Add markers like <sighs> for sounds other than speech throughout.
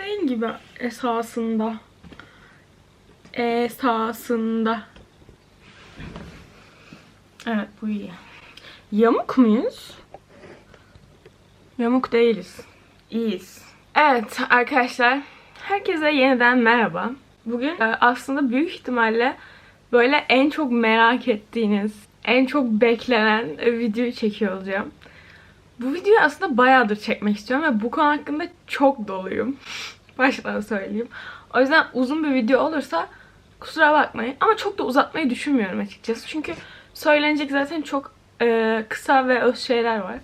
değil gibi esasında. Esasında. Evet bu iyi. Yamuk muyuz? Yamuk değiliz. İyiyiz. Evet arkadaşlar. Herkese yeniden merhaba. Bugün e, aslında büyük ihtimalle böyle en çok merak ettiğiniz, en çok beklenen e, videoyu çekiyor olacağım. Bu videoyu aslında bayağıdır çekmek istiyorum ve bu konu hakkında çok doluyum. <laughs> Baştan söyleyeyim. O yüzden uzun bir video olursa kusura bakmayın. Ama çok da uzatmayı düşünmüyorum açıkçası. Çünkü söylenecek zaten çok e, kısa ve öz şeyler var.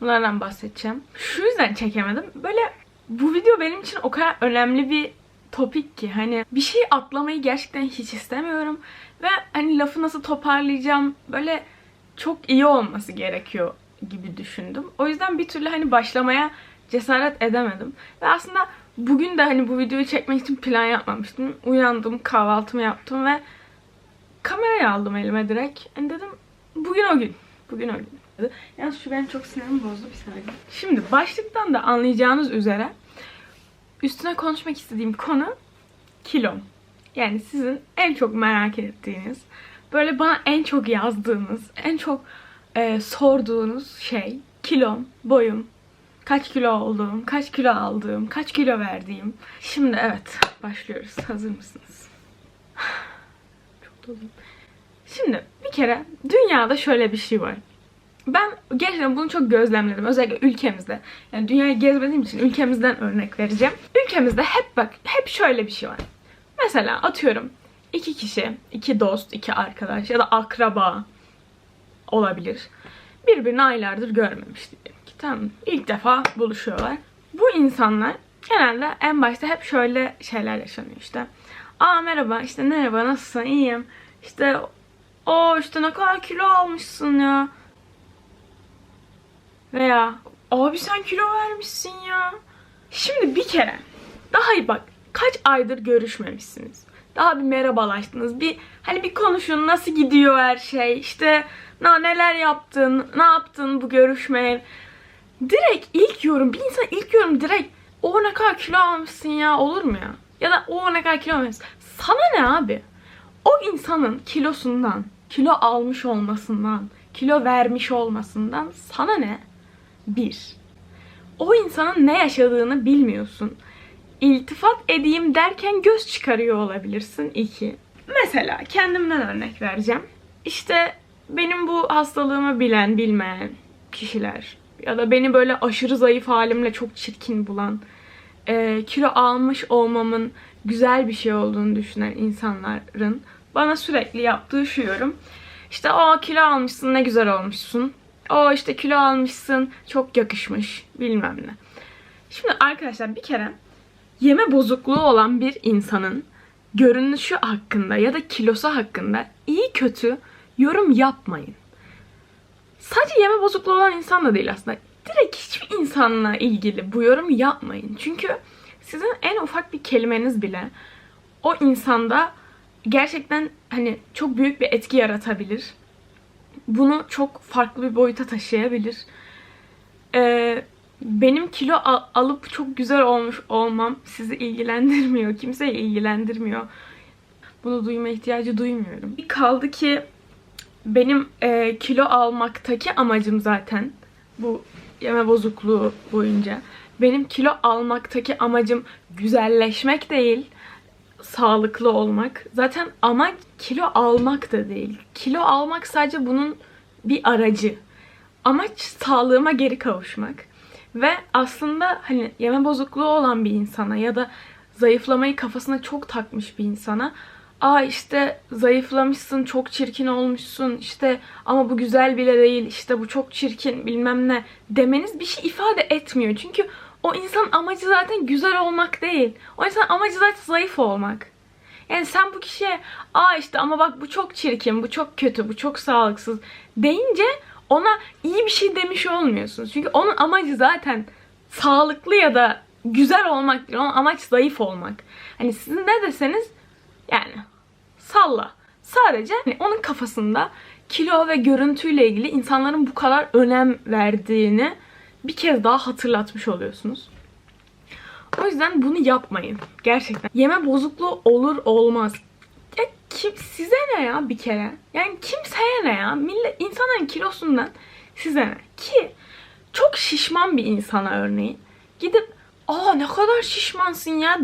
Bunlardan bahsedeceğim. Şu yüzden çekemedim. Böyle bu video benim için o kadar önemli bir topik ki hani bir şey atlamayı gerçekten hiç istemiyorum ve hani lafı nasıl toparlayacağım böyle çok iyi olması gerekiyor gibi düşündüm. O yüzden bir türlü hani başlamaya cesaret edemedim. Ve aslında bugün de hani bu videoyu çekmek için plan yapmamıştım. Uyandım, kahvaltımı yaptım ve kamerayı aldım elime direkt. Yani dedim bugün o gün. Bugün o gün. Yalnız şu benim çok sinirimi bozdu bir saniye. Şimdi başlıktan da anlayacağınız üzere üstüne konuşmak istediğim konu kilom. Yani sizin en çok merak ettiğiniz, böyle bana en çok yazdığınız, en çok e, sorduğunuz şey kilom, boyum, kaç kilo olduğum, kaç kilo aldığım, kaç kilo verdiğim. Şimdi evet başlıyoruz. Hazır mısınız? <sighs> Çok doluyum. Şimdi bir kere dünyada şöyle bir şey var. Ben gerçekten bunu çok gözlemledim. Özellikle ülkemizde. Yani dünyayı gezmediğim için ülkemizden örnek vereceğim. Ülkemizde hep bak, hep şöyle bir şey var. Mesela atıyorum iki kişi, iki dost, iki arkadaş ya da akraba olabilir. Birbirini aylardır görmemiş diyelim ki. Tamam? İlk defa buluşuyorlar. Bu insanlar genelde en başta hep şöyle şeyler yaşanıyor işte. Aa merhaba işte merhaba nasılsın iyiyim. İşte o işte ne kadar kilo almışsın ya. Veya abi sen kilo vermişsin ya. Şimdi bir kere daha iyi bak kaç aydır görüşmemişsiniz. Daha bir merhabalaştınız. Bir hani bir konuşun nasıl gidiyor her şey. İşte na neler yaptın, ne yaptın bu görüşmeye. Direkt ilk yorum, bir insan ilk yorum direkt o ne kadar kilo almışsın ya olur mu ya? Ya da o ne kadar kilo almışsın. Sana ne abi? O insanın kilosundan, kilo almış olmasından, kilo vermiş olmasından sana ne? Bir. O insanın ne yaşadığını bilmiyorsun. İltifat edeyim derken göz çıkarıyor olabilirsin. İki. Mesela kendimden örnek vereceğim. İşte benim bu hastalığımı bilen, bilmeyen kişiler ya da beni böyle aşırı zayıf halimle çok çirkin bulan, e, kilo almış olmamın güzel bir şey olduğunu düşünen insanların bana sürekli yaptığı şu yorum. İşte o kilo almışsın ne güzel olmuşsun. O işte kilo almışsın çok yakışmış bilmem ne. Şimdi arkadaşlar bir kere yeme bozukluğu olan bir insanın görünüşü hakkında ya da kilosu hakkında iyi kötü yorum yapmayın. Sadece yeme bozukluğu olan insan da değil aslında. Direkt hiçbir insanla ilgili bu yorum yapmayın. Çünkü sizin en ufak bir kelimeniz bile o insanda gerçekten hani çok büyük bir etki yaratabilir. Bunu çok farklı bir boyuta taşıyabilir. Ee, benim kilo al- alıp çok güzel olmuş olmam sizi ilgilendirmiyor. Kimseyi ilgilendirmiyor. Bunu duyma ihtiyacı duymuyorum. Bir kaldı ki benim e, kilo almaktaki amacım zaten bu yeme bozukluğu boyunca. Benim kilo almaktaki amacım güzelleşmek değil, sağlıklı olmak. Zaten amaç kilo almak da değil. Kilo almak sadece bunun bir aracı. Amaç sağlığıma geri kavuşmak. Ve aslında hani yeme bozukluğu olan bir insana ya da zayıflamayı kafasına çok takmış bir insana Aa işte zayıflamışsın, çok çirkin olmuşsun, işte ama bu güzel bile değil, işte bu çok çirkin bilmem ne demeniz bir şey ifade etmiyor. Çünkü o insan amacı zaten güzel olmak değil. O insan amacı zaten zayıf olmak. Yani sen bu kişiye aa işte ama bak bu çok çirkin, bu çok kötü, bu çok sağlıksız deyince ona iyi bir şey demiş olmuyorsunuz. Çünkü onun amacı zaten sağlıklı ya da güzel olmak değil. Onun amaç zayıf olmak. Hani sizin ne deseniz yani salla. Sadece hani onun kafasında kilo ve görüntüyle ilgili insanların bu kadar önem verdiğini bir kez daha hatırlatmış oluyorsunuz. O yüzden bunu yapmayın. Gerçekten. Yeme bozukluğu olur olmaz. Ya kim, size ne ya bir kere? Yani kimseye ne ya? Millet, insanların kilosundan size ne? Ki çok şişman bir insana örneğin gidip aa ne kadar şişmansın ya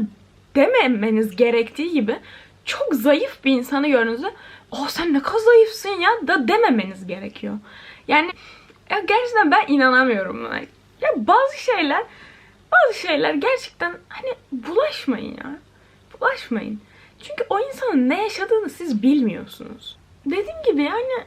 dememeniz gerektiği gibi çok zayıf bir insanı gördüğünüzde aa sen ne kadar zayıfsın ya da dememeniz gerekiyor. Yani ya gerçekten ben inanamıyorum buna. Ya bazı şeyler bazı şeyler gerçekten hani bulaşmayın ya. Bulaşmayın. Çünkü o insanın ne yaşadığını siz bilmiyorsunuz. Dediğim gibi yani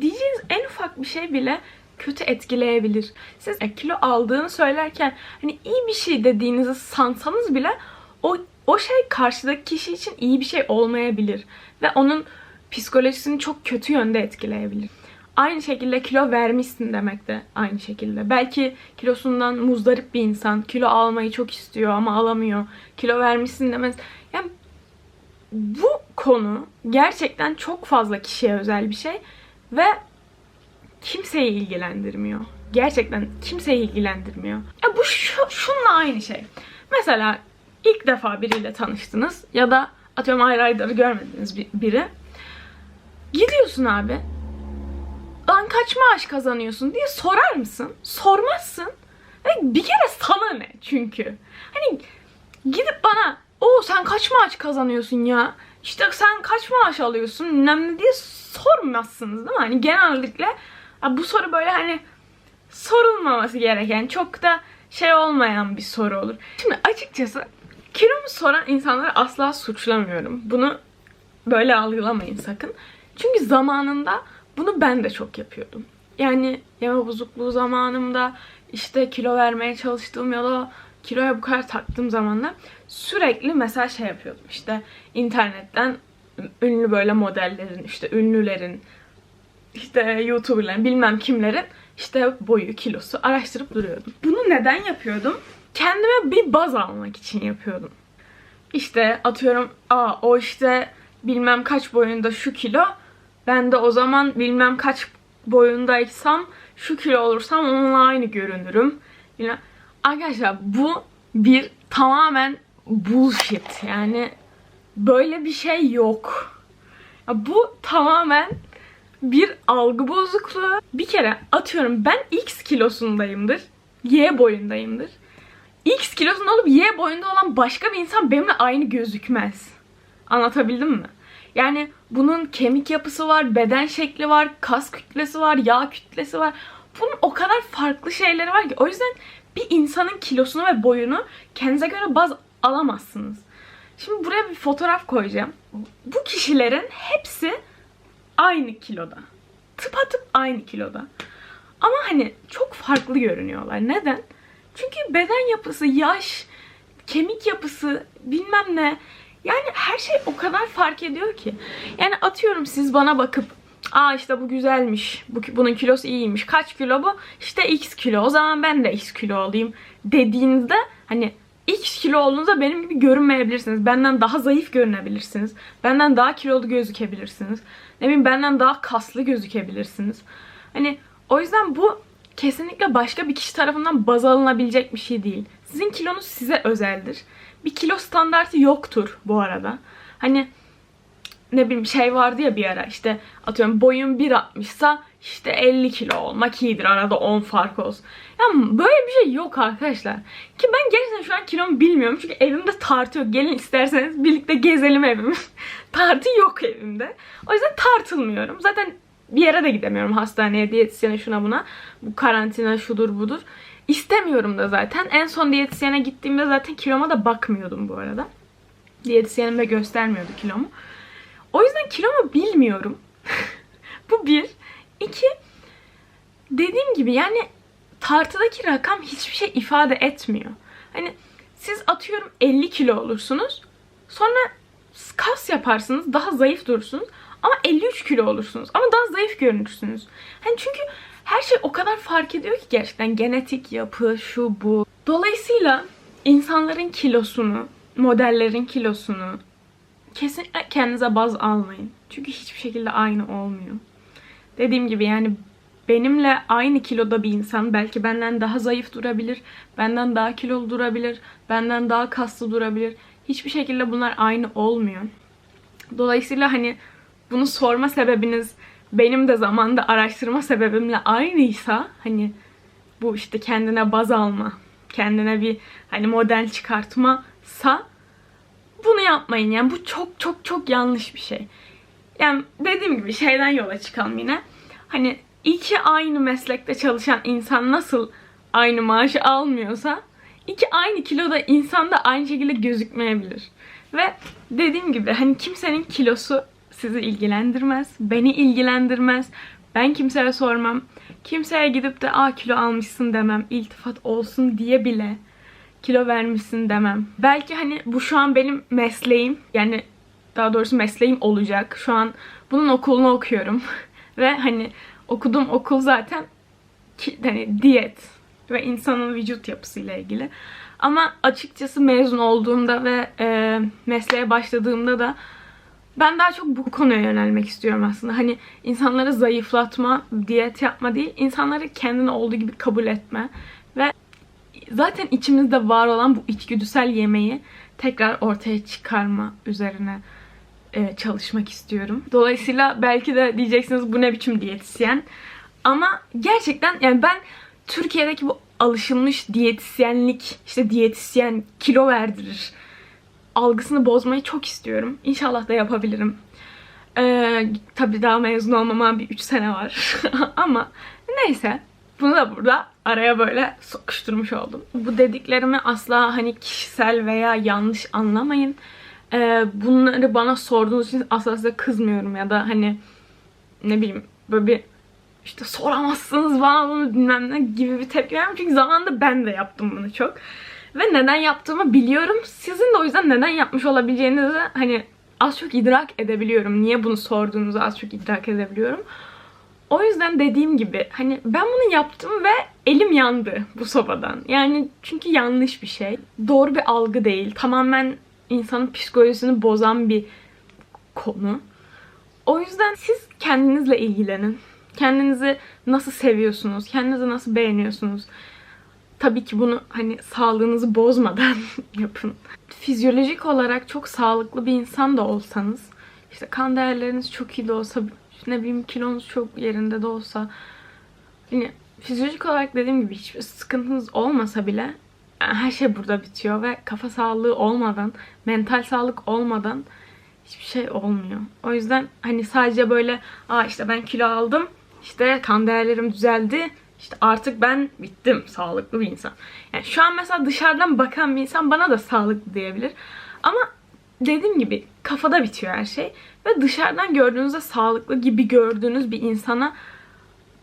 diyeceğiniz en ufak bir şey bile kötü etkileyebilir. Siz kilo aldığını söylerken hani iyi bir şey dediğinizi sansanız bile o o şey karşıdaki kişi için iyi bir şey olmayabilir ve onun psikolojisini çok kötü yönde etkileyebilir. Aynı şekilde kilo vermişsin demek de aynı şekilde. Belki kilosundan muzdarip bir insan kilo almayı çok istiyor ama alamıyor. Kilo vermişsin demez. Yani bu konu gerçekten çok fazla kişiye özel bir şey ve kimseyi ilgilendirmiyor. Gerçekten kimseyi ilgilendirmiyor. Ya bu şu, şununla aynı şey. Mesela ilk defa biriyle tanıştınız ya da atıyorum ayrı ayları görmediniz biri. Gidiyorsun abi. Lan kaç maaş kazanıyorsun diye sorar mısın? Sormazsın. Yani bir kere sana ne çünkü. Hani gidip bana o sen kaç maaş kazanıyorsun ya? İşte sen kaç maaş alıyorsun ne diye sormazsınız değil mi? Hani genellikle bu soru böyle hani sorulmaması gereken çok da şey olmayan bir soru olur. Şimdi açıkçası kilomu soran insanları asla suçlamıyorum. Bunu böyle algılamayın sakın. Çünkü zamanında bunu ben de çok yapıyordum. Yani yeme bozukluğu zamanımda işte kilo vermeye çalıştığım ya da kiloya bu kadar taktığım zamanlar sürekli mesela şey yapıyordum işte internetten ünlü böyle modellerin işte ünlülerin işte youtuberlerin bilmem kimlerin işte boyu kilosu araştırıp duruyordum. Bunu neden yapıyordum? Kendime bir baz almak için yapıyordum. İşte atıyorum aa o işte bilmem kaç boyunda şu kilo ben de o zaman bilmem kaç boyundaysam şu kilo olursam onunla aynı görünürüm. Bilmem. Arkadaşlar bu bir tamamen bullshit. Yani böyle bir şey yok. Bu tamamen bir algı bozukluğu. Bir kere atıyorum ben X kilosundayımdır. Y boyundayımdır. X kilosunda olup Y boyunda olan başka bir insan benimle aynı gözükmez. Anlatabildim mi? Yani bunun kemik yapısı var, beden şekli var, kas kütlesi var, yağ kütlesi var. Bunun o kadar farklı şeyleri var ki. O yüzden bir insanın kilosunu ve boyunu kendinize göre baz alamazsınız. Şimdi buraya bir fotoğraf koyacağım. Bu kişilerin hepsi aynı kiloda. Tıpatıp aynı kiloda. Ama hani çok farklı görünüyorlar. Neden? Çünkü beden yapısı, yaş, kemik yapısı, bilmem ne. Yani her şey o kadar fark ediyor ki. Yani atıyorum siz bana bakıp Aa işte bu güzelmiş. Bu, bunun kilosu iyiymiş. Kaç kilo bu? İşte x kilo. O zaman ben de x kilo olayım dediğinizde hani x kilo olduğunuzda benim gibi görünmeyebilirsiniz. Benden daha zayıf görünebilirsiniz. Benden daha kilolu gözükebilirsiniz. Ne bileyim benden daha kaslı gözükebilirsiniz. Hani o yüzden bu kesinlikle başka bir kişi tarafından baz alınabilecek bir şey değil. Sizin kilonuz size özeldir. Bir kilo standartı yoktur bu arada. Hani ne bileyim şey vardı ya bir ara işte atıyorum boyun 1.60'sa işte 50 kilo olmak iyidir arada 10 fark olsun. Yani böyle bir şey yok arkadaşlar. Ki ben gerçekten şu an kilomu bilmiyorum çünkü evimde tartı yok. Gelin isterseniz birlikte gezelim evimi. <laughs> tartı yok evimde. O yüzden tartılmıyorum. Zaten bir yere de gidemiyorum hastaneye, diyetisyene şuna buna. Bu karantina şudur budur. İstemiyorum da zaten. En son diyetisyene gittiğimde zaten kiloma da bakmıyordum bu arada. Diyetisyenim de göstermiyordu kilomu. O yüzden kilomu bilmiyorum. <laughs> bu bir. İki, dediğim gibi yani tartıdaki rakam hiçbir şey ifade etmiyor. Hani siz atıyorum 50 kilo olursunuz. Sonra kas yaparsınız, daha zayıf durursunuz. Ama 53 kilo olursunuz. Ama daha zayıf görünürsünüz. Hani çünkü her şey o kadar fark ediyor ki gerçekten genetik yapı, şu bu. Dolayısıyla insanların kilosunu, modellerin kilosunu kesinlikle kendinize baz almayın. Çünkü hiçbir şekilde aynı olmuyor. Dediğim gibi yani benimle aynı kiloda bir insan belki benden daha zayıf durabilir, benden daha kilolu durabilir, benden daha kaslı durabilir. Hiçbir şekilde bunlar aynı olmuyor. Dolayısıyla hani bunu sorma sebebiniz benim de zamanda araştırma sebebimle aynıysa hani bu işte kendine baz alma, kendine bir hani model çıkartmasa bunu yapmayın. Yani bu çok çok çok yanlış bir şey. Yani dediğim gibi şeyden yola çıkalım yine. Hani iki aynı meslekte çalışan insan nasıl aynı maaşı almıyorsa iki aynı kiloda insan da aynı şekilde gözükmeyebilir. Ve dediğim gibi hani kimsenin kilosu sizi ilgilendirmez, beni ilgilendirmez. Ben kimseye sormam. Kimseye gidip de aa kilo almışsın demem, iltifat olsun diye bile kilo vermişsin demem. Belki hani bu şu an benim mesleğim. Yani daha doğrusu mesleğim olacak. Şu an bunun okulunu okuyorum. <laughs> Ve hani okuduğum okul zaten ki, hani diyet ve insanın vücut yapısıyla ilgili. Ama açıkçası mezun olduğumda ve e, mesleğe başladığımda da ben daha çok bu konuya yönelmek istiyorum aslında. Hani insanları zayıflatma, diyet yapma değil, insanları kendini olduğu gibi kabul etme ve zaten içimizde var olan bu içgüdüsel yemeği tekrar ortaya çıkarma üzerine e, çalışmak istiyorum. Dolayısıyla belki de diyeceksiniz bu ne biçim diyetisyen. Ama gerçekten yani ben Türkiye'deki bu alışılmış diyetisyenlik, işte diyetisyen kilo verdirir algısını bozmayı çok istiyorum. İnşallah da yapabilirim. Ee, tabii daha mezun olmama bir 3 sene var. <laughs> Ama neyse. Bunu da burada araya böyle sokuşturmuş oldum. Bu dediklerimi asla hani kişisel veya yanlış anlamayın. Ee, bunları bana sorduğunuz için asla size kızmıyorum ya da hani ne bileyim böyle bir işte soramazsınız bana bunu bilmem ne gibi bir tepki vermiyorum. Çünkü zamanında ben de yaptım bunu çok. Ve neden yaptığımı biliyorum. Sizin de o yüzden neden yapmış olabileceğinizi hani az çok idrak edebiliyorum. Niye bunu sorduğunuzu az çok idrak edebiliyorum. O yüzden dediğim gibi hani ben bunu yaptım ve elim yandı bu sobadan. Yani çünkü yanlış bir şey. Doğru bir algı değil. Tamamen insanın psikolojisini bozan bir konu. O yüzden siz kendinizle ilgilenin. Kendinizi nasıl seviyorsunuz? Kendinizi nasıl beğeniyorsunuz? Tabii ki bunu hani sağlığınızı bozmadan <laughs> yapın. Fizyolojik olarak çok sağlıklı bir insan da olsanız, işte kan değerleriniz çok iyi de olsa, ne bileyim kilonuz çok yerinde de olsa, hani fizyolojik olarak dediğim gibi hiçbir sıkıntınız olmasa bile yani her şey burada bitiyor ve kafa sağlığı olmadan, mental sağlık olmadan hiçbir şey olmuyor. O yüzden hani sadece böyle aa işte ben kilo aldım, işte kan değerlerim düzeldi, işte artık ben bittim. Sağlıklı bir insan. Yani şu an mesela dışarıdan bakan bir insan bana da sağlıklı diyebilir. Ama dediğim gibi kafada bitiyor her şey. Ve dışarıdan gördüğünüzde sağlıklı gibi gördüğünüz bir insana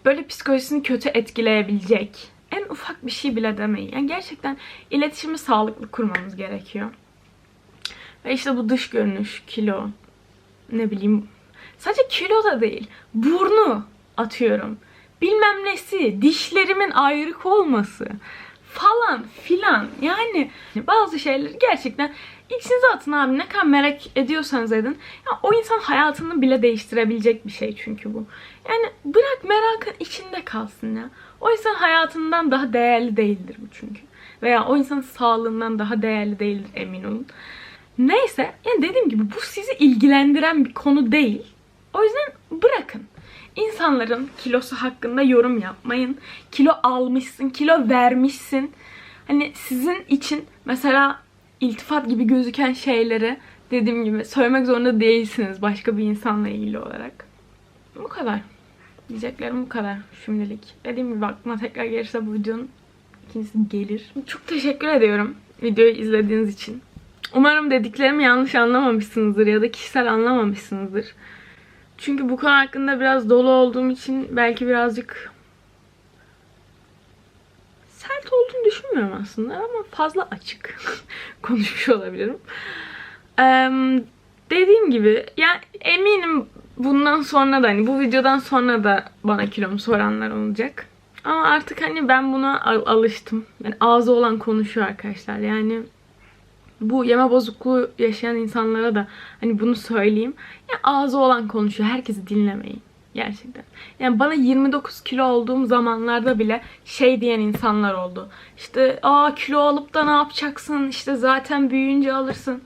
böyle psikolojisini kötü etkileyebilecek en ufak bir şey bile demeyin. Yani gerçekten iletişimi sağlıklı kurmamız gerekiyor. Ve işte bu dış görünüş, kilo, ne bileyim sadece kilo da değil. Burnu atıyorum bilmem nesi, dişlerimin ayrık olması falan filan. Yani bazı şeyleri gerçekten içinize atın abi. Ne kadar merak ediyorsanız edin. Ya o insan hayatını bile değiştirebilecek bir şey çünkü bu. Yani bırak merakın içinde kalsın ya. O insan hayatından daha değerli değildir bu çünkü. Veya o insanın sağlığından daha değerli değildir emin olun. Neyse yani dediğim gibi bu sizi ilgilendiren bir konu değil. O yüzden bırakın. İnsanların kilosu hakkında yorum yapmayın. Kilo almışsın, kilo vermişsin. Hani sizin için mesela iltifat gibi gözüken şeyleri dediğim gibi söylemek zorunda değilsiniz başka bir insanla ilgili olarak. Bu kadar. Diyeceklerim bu kadar şimdilik. Dediğim gibi aklıma tekrar gelirse bu videonun ikincisi gelir. Çok teşekkür ediyorum videoyu izlediğiniz için. Umarım dediklerimi yanlış anlamamışsınızdır ya da kişisel anlamamışsınızdır. Çünkü bu konu hakkında biraz dolu olduğum için belki birazcık sert olduğunu düşünmüyorum aslında ama fazla açık <laughs> konuşmuş olabilirim. Ee, dediğim gibi yani eminim bundan sonra da hani bu videodan sonra da bana kilomu soranlar olacak. Ama artık hani ben buna al alıştım. Yani ağzı olan konuşuyor arkadaşlar. Yani bu yeme bozukluğu yaşayan insanlara da hani bunu söyleyeyim. Ya ağzı olan konuşuyor. Herkesi dinlemeyin. Gerçekten. Yani bana 29 kilo olduğum zamanlarda bile şey diyen insanlar oldu. İşte aa kilo alıp da ne yapacaksın? İşte zaten büyüyünce alırsın.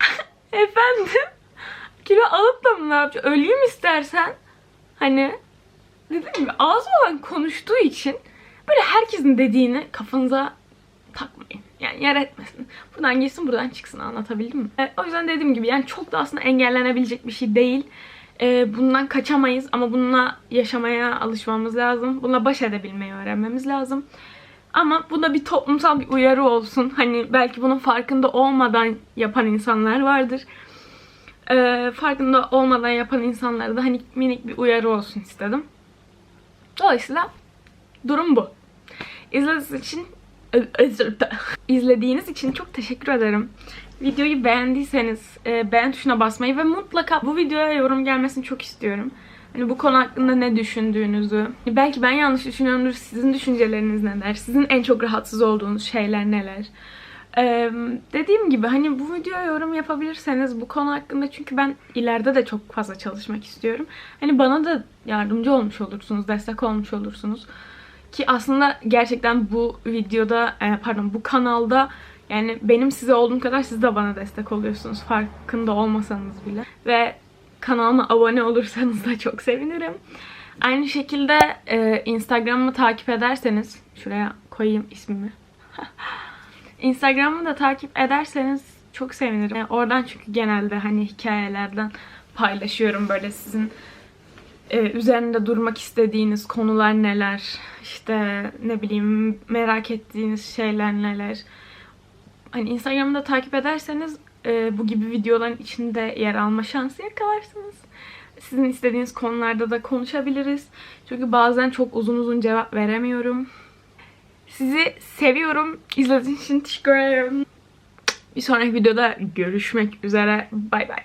<laughs> Efendim? Kilo alıp da mı ne yapacaksın? Öleyim istersen. Hani dediğim gibi ağzı olan konuştuğu için böyle herkesin dediğini kafanıza takmayın. Yani yer etmesin. Buradan girsin buradan çıksın anlatabildim mi? E, o yüzden dediğim gibi yani çok da aslında engellenebilecek bir şey değil. E, bundan kaçamayız ama bununla yaşamaya alışmamız lazım. Bununla baş edebilmeyi öğrenmemiz lazım. Ama bu da bir toplumsal bir uyarı olsun. Hani belki bunun farkında olmadan yapan insanlar vardır. E, farkında olmadan yapan insanlara da hani minik bir uyarı olsun istedim. Dolayısıyla durum bu. İzlediğiniz için özür. <laughs> İzlediğiniz için çok teşekkür ederim. Videoyu beğendiyseniz e, beğen tuşuna basmayı ve mutlaka bu videoya yorum gelmesini çok istiyorum. Hani bu konu hakkında ne düşündüğünüzü, belki ben yanlış düşünüyorumdur, sizin düşünceleriniz neler, sizin en çok rahatsız olduğunuz şeyler neler. Ee, dediğim gibi hani bu videoya yorum yapabilirseniz bu konu hakkında çünkü ben ileride de çok fazla çalışmak istiyorum. Hani bana da yardımcı olmuş olursunuz, destek olmuş olursunuz. Ki aslında gerçekten bu videoda, e, pardon bu kanalda yani benim size olduğum kadar siz de bana destek oluyorsunuz. Farkında olmasanız bile. Ve kanalıma abone olursanız da çok sevinirim. Aynı şekilde e, Instagram'ımı takip ederseniz, şuraya koyayım ismimi. <laughs> Instagram'ımı da takip ederseniz çok sevinirim. E, oradan çünkü genelde hani hikayelerden paylaşıyorum böyle sizin e, üzerinde durmak istediğiniz konular neler, işte ne bileyim merak ettiğiniz şeyler neler. Hani Instagram'da da takip ederseniz e, bu gibi videoların içinde yer alma şansı yakalarsınız. Sizin istediğiniz konularda da konuşabiliriz. Çünkü bazen çok uzun uzun cevap veremiyorum. Sizi seviyorum. İzlediğiniz için teşekkür ederim. Bir sonraki videoda görüşmek üzere. Bay bay.